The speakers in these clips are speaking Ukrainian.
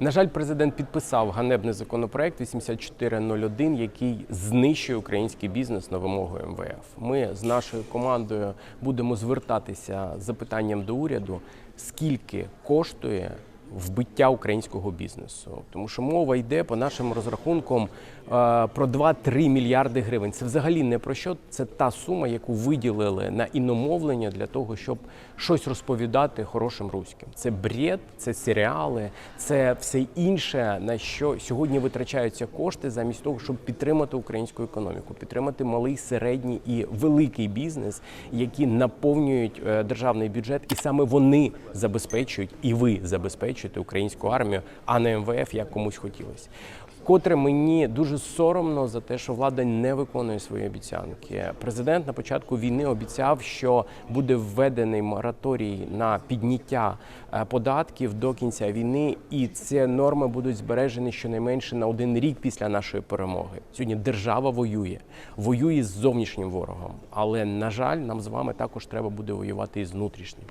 На жаль, президент підписав ганебний законопроект 8401, який знищує український бізнес на вимогу МВФ. Ми з нашою командою будемо звертатися з запитанням до уряду, скільки коштує вбиття українського бізнесу, тому що мова йде по нашим розрахункам е, про 2-3 мільярди гривень. Це взагалі не про що. Це та сума, яку виділили на іномовлення для того, щоб щось розповідати хорошим руським. Це бред, це серіали, це все інше, на що сьогодні витрачаються кошти, замість того, щоб підтримати українську економіку, підтримати малий, середній і великий бізнес, які наповнюють е, державний бюджет, і саме вони забезпечують, і ви забезпечуєте українську армію, а не МВФ, як комусь хотілося. Котре мені дуже соромно за те, що влада не виконує свої обіцянки. Президент на початку війни обіцяв, що буде введений мораторій на підняття е, податків до кінця війни, і ці норми будуть збережені щонайменше на один рік після нашої перемоги. Сьогодні держава воює, воює з зовнішнім ворогом. Але на жаль, нам з вами також треба буде воювати із внутрішнім,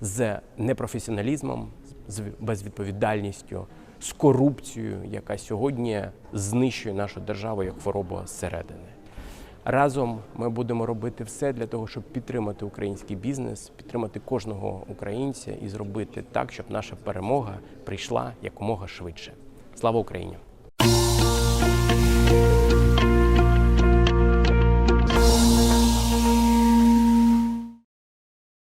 з непрофесіоналізмом, з безвідповідальністю з корупцією, яка сьогодні знищує нашу державу як хвороба зсередини. Разом ми будемо робити все для того, щоб підтримати український бізнес, підтримати кожного українця і зробити так, щоб наша перемога прийшла якомога швидше. Слава Україні!